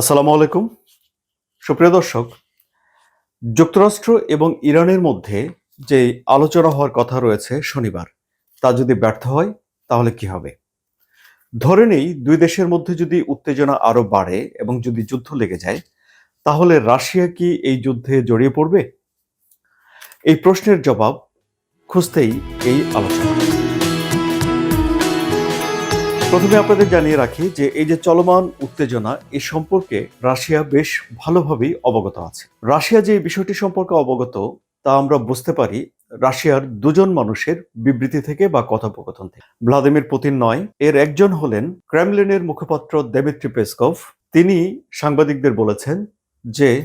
আসসালামু আলাইকুম। সুপ্রিয় দর্শক, যুক্তরাষ্ট্র এবং ইরানের মধ্যে যে আলোচনা হওয়ার কথা রয়েছে শনিবার, তা যদি ব্যর্থ হয়, তাহলে কি হবে? ধরে নেই, দুই দেশের মধ্যে যদি উত্তেজনা আরও বাড়ে এবং যদি যুদ্ধ লেগে যায়, তাহলে রাশিয়া কি এই যুদ্ধে জড়িয়ে পড়বে? এই প্রশ্নের জবাব খুঁজতেই এই আলোচনা। প্রথমে আপনাদের জানিয়ে রাখি যে এই যে চলমান উত্তেজনা এই সম্পর্কে রাশিয়া বেশ ভালোভাবেই অবগত আছে। রাশিয়া যে বিষয়টি সম্পর্কে অবগত, তা আমরা বুঝতে পারি রাশিয়ার দুজন মানুষের বিবৃতি থেকে বা কথোপকথন থেকে। ভ্লাদিমির পুতিন নয়, এর একজন হলেন ক্রেমলিনের মুখপাত্র দেমিত্রি পেসকভ। তিনি সাংবাদিকদের বলেছেন যে,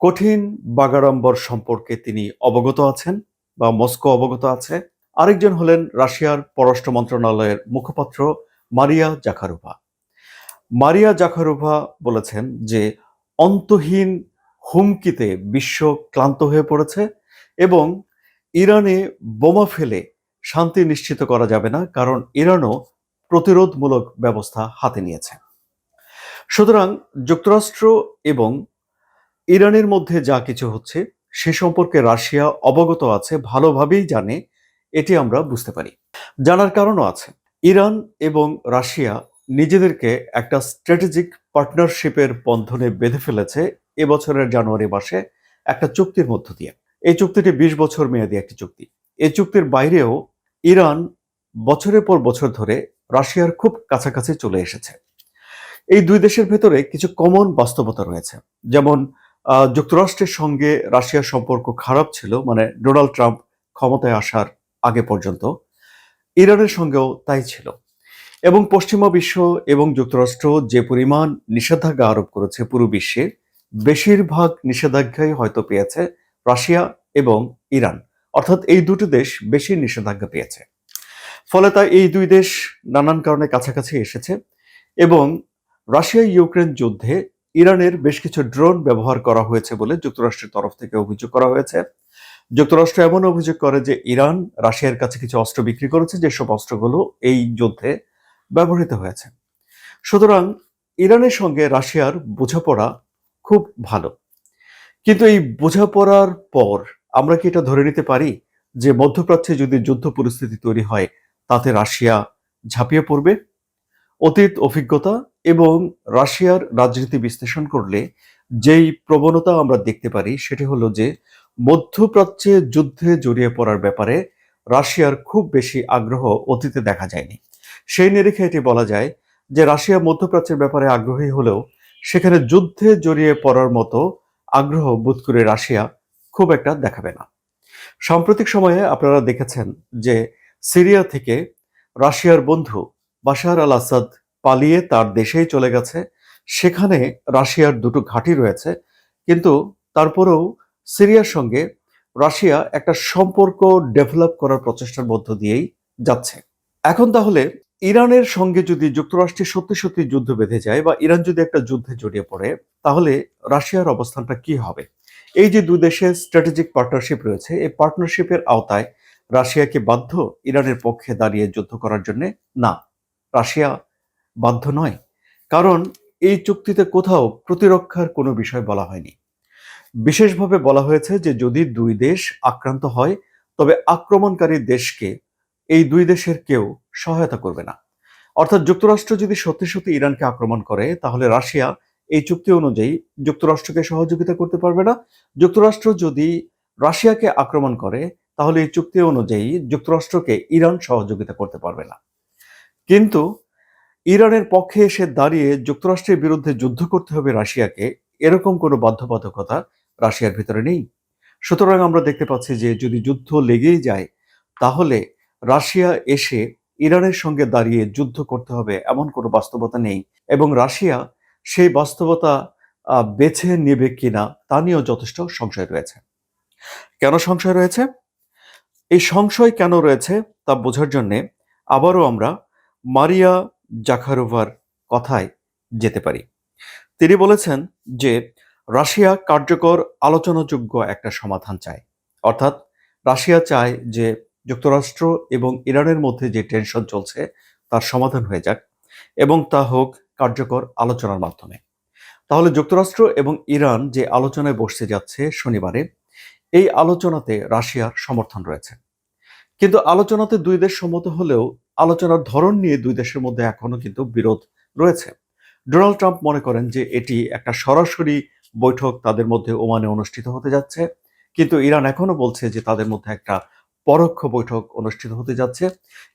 কঠিন বাগাড়ম্বর সম্পর্কে তিনি অবগত আছেন বা মস্কো অবগত আছে। আরেকজন হলেন রাশিয়ার পররাষ্ট্র মন্ত্রণালয়ের মুখপাত্র মারিয়া জাখারোভা। মারিয়া জাখারোভা বলেছেন যে, অন্তহীন হুমকিতে বিশ্ব ক্লান্ত হয়ে পড়েছে এবং ইরানে বোমা ফেলে শান্তি নিশ্চিত করা যাবে না, কারণ ইরানও প্রতিরোধমূলক ব্যবস্থা হাতে নিয়েছে। সুতরাং যুক্তরাষ্ট্র এবং ইরানের মধ্যে যা কিছু হচ্ছে, সে সম্পর্কে রাশিয়া অবগত আছে, ভালোভাবেই জানে, এটি আমরা বুঝতে পারি। জানার কারণও আছে। ইরান এবং রাশিয়া নিজেদেরকে একটা স্ট্র্যাটেজিক পার্টনারশিপের বন্ধনে বেঁধে ফেলেছে এবছরের জানুয়ারি মাসে একটা চুক্তির মধ্য দিয়ে। এই চুক্তিটি বিশ বছর মেয়াদী একটি চুক্তি। এই চুক্তির বাইরেও ইরান বছরের পর বছর ধরে রাশিয়ার খুব কাছাকাছি চলে এসেছে। এই দুই দেশের ভেতরে কিছু কমন বাস্তবতা রয়েছে। যেমন যুক্তরাষ্ট্রের সঙ্গে রাশিয়ার সম্পর্ক খারাপ ছিল মানে ডোনাল্ড ট্রাম্প ক্ষমতায় আসার আগে পর্যন্ত। ইরানের সঙ্গেও তাই ছিল। এবং পশ্চিমা বিশ্ব এবং যুক্তরাষ্ট্র যে পরিমাণ নিষেধাজ্ঞা আরোপ করেছে পুরো বিশ্বে, বেশিরভাগ নিষেধাজ্ঞাই হয়তো পেয়েছে রাশিয়া এবং ইরান। অর্থাৎ এই দুটো দেশ বেশি নিষেধাজ্ঞা পেয়েছে। ফলে তাই এই দুই দেশ নানান কারণে কাছাকাছি এসেছে এবং রাশিয়া ইউক্রেন যুদ্ধে ইরানের বেশ কিছু ড্রোন ব্যবহার করা হয়েছে বলে যুক্তরাষ্ট্রের তরফ থেকে অভিযোগ করা হয়েছে। যুক্তরাষ্ট্র এমন অভিযোগ করে যে ইরান রাশিয়ার কাছে কিছু অস্ত্র বিক্রি করেছে, যেসব অস্ত্রগুলো এই যুদ্ধে ব্যবহৃত হয়েছে। সুতরাং ইরানের সঙ্গে রাশিয়ার বোঝাপড়া খুব ভালো। কিন্তু এই বোঝাপড়ার পর আমরা কি এটা ধরে নিতে পারি যে মধ্যপ্রাচ্যে যদি যুদ্ধ পরিস্থিতি তৈরি হয়, তাতে রাশিয়া ঝাঁপিয়ে পড়বে? অতীত অভিজ্ঞতা এবং রাশিয়ার রাজনীতি বিশ্লেষণ করলে যেই প্রবণতা আমরা দেখতে পারি, সেটি হলো যে মধ্যপ্রাচ্যে যুদ্ধে জড়িয়ে পড়ার ব্যাপারে রাশিয়ার খুব বেশি আগ্রহ অতীতে দেখা যায়নি। সেই নিরিখে এটি বলা যায় যে রাশিয়া মধ্যপ্রাচ্যের ব্যাপারে আগ্রহী হলেও সেখানে যুদ্ধে জড়িয়ে পড়ার মতো আগ্রহ বোধ করে রাশিয়া খুব একটা দেখাবে না। সাম্প্রতিক সময়ে আপনারা দেখেছেন যে সিরিয়া থেকে রাশিয়ার বন্ধু বাশার আল আসাদ পালিয়ে তার দেশেই চলে গেছে। সেখানে রাশিয়ার দুটো ঘাঁটি রয়েছে, কিন্তু তারপরেও সিরিয়ার সঙ্গে রাশিয়া একটা সম্পর্ক ডেভেলপ করার প্রচেষ্টার মধ্য দিয়েই যাচ্ছে। এখন তাহলে ইরানের সঙ্গে যদি যুক্তরাষ্ট্রের সত্যি সত্যি যুদ্ধ বেঁধে যায় বা ইরান যদি একটা যুদ্ধে জড়িয়ে পড়ে, তাহলে রাশিয়ার অবস্থানটা কি হবে? এই যে দুই দেশের স্ট্র্যাটেজিক পার্টনারশিপ রয়েছে, এই পার্টনারশিপের আওতায় রাশিয়াকে বাধ্য ইরানের পক্ষে দাঁড়িয়ে যুদ্ধ করার জন্য? না, রাশিয়া বাধ্য নয়। কারণ এই চুক্তিতে কোথাও প্রতিরক্ষার কোনো বিষয় বলা হয়নি। বিশেষভাবে বলা হয়েছে যে যদি দুই দেশ আক্রান্ত হয়, তবে আক্রমণকারী দেশকে এই দুই দেশের কেউ সহায়তা করবে না। অর্থাৎ যুক্তরাষ্ট্র যদি সত্যি সত্যি ইরানকে আক্রমণ করে, তাহলে রাশিয়া এই চুক্তি অনুযায়ী যুক্তরাষ্ট্রকে সহযোগিতা করতে পারবে না। যুক্তরাষ্ট্র যদি রাশিয়াকে আক্রমণ করে, তাহলে এই চুক্তি অনুযায়ী যুক্তরাষ্ট্রকে ইরান সহযোগিতা করতে পারবে না। কিন্তু ইরানের পক্ষে এসে দাঁড়িয়ে যুক্তরাষ্ট্রের বিরুদ্ধে যুদ্ধ করতে হবে রাশিয়াকে, এরকম কোনো বাধ্যবাধকতা রাশিয়ার ভিতরে নেই। সুতরাং আমরা দেখতে পাচ্ছি যে যদি যুদ্ধ লেগেই যায়, তাহলে রাশিয়া এসে ইরানের সঙ্গে দাঁড়িয়ে যুদ্ধ করতে হবে, এমন কোনো বাস্তবতা নেই। এবং রাশিয়া সেই বাস্তবতা বেছে নেবে কিনা, তা নিয়েও যথেষ্ট সংশয় রয়েছে। কেন সংশয় রয়েছে? এই সংশয় কেন রয়েছে, তা বোঝার জন্যে আবারও আমরা মারিয়া জাখারোভার কথায় যেতে পারি। তিনি বলেছেন যে রাশিয়া কার্যকর, আলোচনাযোগ্য একটা সমাধান চায়। অর্থাৎ রাশিয়া চায় যে যুক্তরাষ্ট্র এবং ইরানের মধ্যে যে টেনশন চলছে, তার সমাধান হয়ে যাক এবং তা হোক কার্যকর আলোচনার মাধ্যমে। তাহলে যুক্তরাষ্ট্র এবং ইরান যে আলোচনায় বসতে যাচ্ছে শনিবারে, এই আলোচনাতে রাশিয়ার সমর্থন রয়েছে। কিন্তু আলোচনাতে দুই দেশ সম্মত হলেও আলোচনার ধরন নিয়ে দুই দেশের মধ্যে এখনও কিন্তু বিরোধ রয়েছে। ডোনাল্ড ট্রাম্প মনে করেন যে এটি একটা সরাসরি বৈঠক তাদের মধ্যে ওমানে অনুষ্ঠিত হতে যাচ্ছে। কিন্তু ইরান এখনও বলছে যে তাদের মধ্যে একটা পরোক্ষ বৈঠক অনুষ্ঠিত হতে যাচ্ছে।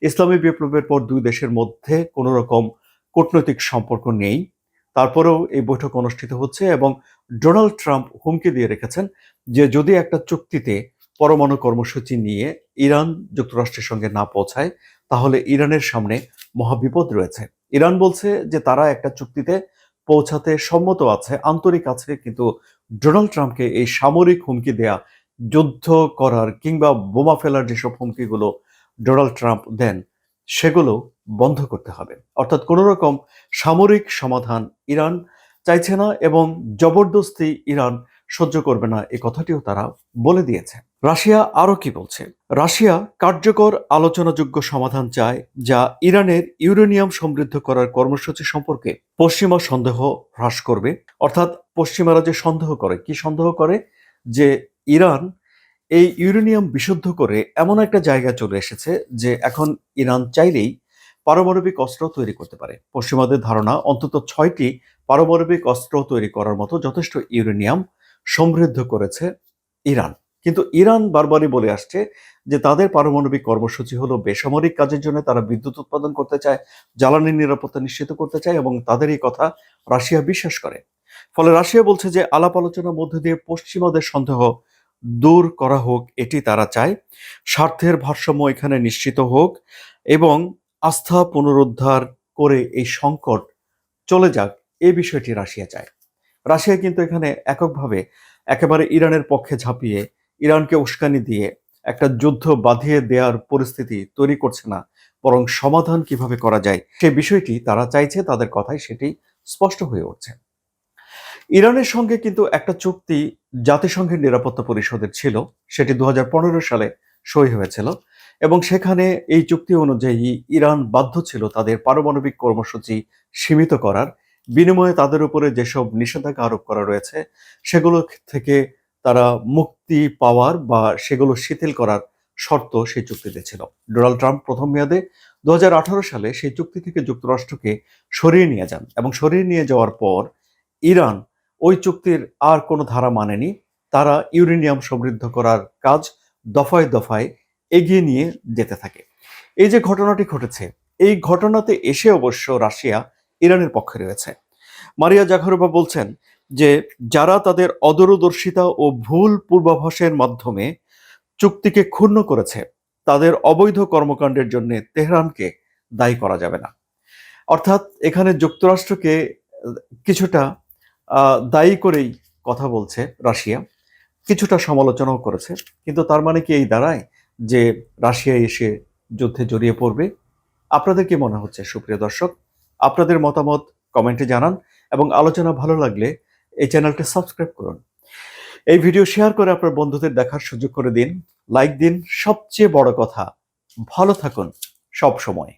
ইসলামী বিপ্লবের পর দুই দেশের মধ্যে কোনো রকম কূটনৈতিক সম্পর্ক নেই। তারপরেও এই বৈঠক অনুষ্ঠিত হচ্ছে এবং ডোনাল্ড ট্রাম্প হুমকি দিয়ে রেখেছেন যে যদি একটা চুক্তিতে পরমাণু কর্মসূচি নিয়ে ইরান যুক্তরাষ্ট্রের সঙ্গে না পৌঁছায়, তাহলে ইরানের সামনে মহাবিপদ রয়েছে। ইরান বলছে যে তারা একটা চুক্তিতে পৌঁছাতে সম্মত আছে, আন্তরিক আছে, কিন্তু ডোনাল্ড ট্রাম্পকে এই সামরিক হুমকি দেয়া, যুদ্ধ করার কিংবা বোমা ফেলার যেসব হুমকিগুলো ডোনাল্ড ট্রাম্প দেন, সেগুলো বন্ধ করতে হবে। অর্থাৎ কোনো রকম সামরিক সমাধান ইরান চাইছে না এবং জবরদস্তি ইরান সহ্য করবে না, এ কথাটিও তারা বলে দিয়েছে। রাশিয়া আরও কি বলছে? রাশিয়া কার্যকর আলোচনাযোগ্য সমাধান চায় যা ইরানের ইউরেনিয়াম সমৃদ্ধ করার কর্মসূচি সম্পর্কে পশ্চিমা সন্দেহ হ্রাস করবে। অর্থাৎ পশ্চিমারা যে সন্দেহ করে। কি সন্দেহ করে? যে ইরান এই ইউরেনিয়াম বিশুদ্ধ করে এমন একটা জায়গায় চলে এসেছে যে এখন ইরান চাইলেই পারমাণবিক অস্ত্র তৈরি করতে পারে। পশ্চিমাদের ধারণা, অন্তত ছয়টি পারমাণবিক অস্ত্র তৈরি করার মতো যথেষ্ট ইউরেনিয়াম সমৃদ্ধ করেছে ইরান। কিন্তু ইরান বারবারই বলে আসছে যে তাদের পারমাণবিক কর্মসূচি হলো বেসামরিক কাজের জন্য তারা বিদ্যুৎ উৎপাদন করতে চায়, জ্বালানি নিরাপত্তা নিশ্চিত করতে চায় এবং তাদের এই কথা রাশিয়া বিশ্বাস করে। ফলে রাশিয়া বলছে যে আলাপ আলোচনার মধ্যে দিয়ে পশ্চিমাদের সন্দেহ দূর করা হোক, এটি তারা চায়। স্বার্থের ভারসাম্য এখানে নিশ্চিত হোক এবং আস্থা পুনরুদ্ধার করে এই সংকট চলে যাক এই বিষয়টি রাশিয়া চায়। রাশিয়া কিন্তু এখানে এককভাবে একেবারে ইরানের পক্ষে ঝাঁপিয়ে ইরানকে উস্কানি দিয়ে একটা যুদ্ধ বাঁধিয়ে দেওয়ার পরিস্থিতি তৈরি করছে না, বরং সমাধান কীভাবে করা যায় সে বিষয়টি তারা চাইছে, তাদের কথায় সেটি স্পষ্ট হয়ে উঠছে। ইরানের সঙ্গে কিন্তু একটা চুক্তি জাতিসংঘের নিরাপত্তা পরিষদের ছিল, সেটি দু হাজার পনেরো সালে সই হয়েছিল এবং সেখানে এই চুক্তি অনুযায়ী ইরান বাধ্য ছিল তাদের পারমাণবিক কর্মসূচি সীমিত করার। বিনিময়ে তাদের উপরে যেসব নিষেধাজ্ঞা আরোপ করা রয়েছে, সেগুলো থেকে তারা মুক্তি পাওয়ার বা সেগুলো শিথিল করার শর্ত সেই চুক্তিতে ছিল ডোনাল্ড ট্রাম্প প্রথম মেয়াদে দু হাজার আঠারো সালে সেই চুক্তি থেকে যুক্তরাষ্ট্রকে সরিয়ে নিয়ে যান এবং সরিয়ে নিয়ে যাওয়ার পর ইরান ওই চুক্তির আর কোনো ধারা মানেনি। তারা ইউরেনিয়াম সমৃদ্ধ করার কাজ দফায় দফায় এগিয়ে নিয়ে যেতে থাকে। এই যে ঘটনাটি ঘটেছে, এই ঘটনাতে এসে অবশ্য রাশিয়া ইরানের পক্ষে রয়েছে। মারিয়া জাঘরোভা বলছেন যে যারা তাদের অদূরদর্শিতা ও ভুল পূর্বাভাসের মাধ্যমে চুক্তিকে ক্ষুণ্ণ করেছে, তাদের অবৈধ কর্মকাণ্ডের জন্য তেহরানকে দায়ী করা যাবে না। অর্থাৎ এখানে যুক্তরাষ্ট্রকে কিছুটা দায়ী করেই কথা বলছে রাশিয়া, কিছুটা সমালোচনাও করেছে। কিন্তু তার মানে কি এই দাঁড়ায় যে রাশিয়া এসে যুদ্ধে জড়িয়ে পড়বে? আপনাদের কি মনে হচ্ছে সুপ্রিয় দর্শক? আপনাদের মতামত কমেন্টে জানান এবং আলোচনা ভালো লাগলে এই চ্যানেলটি সাবস্ক্রাইব করুন। এই ভিডিও শেয়ার করে আপনার বন্ধুদের দেখার সুযোগ করে দিন, লাইক দিন। সবচেয়ে বড় কথা, ভালো থাকুন সব সময়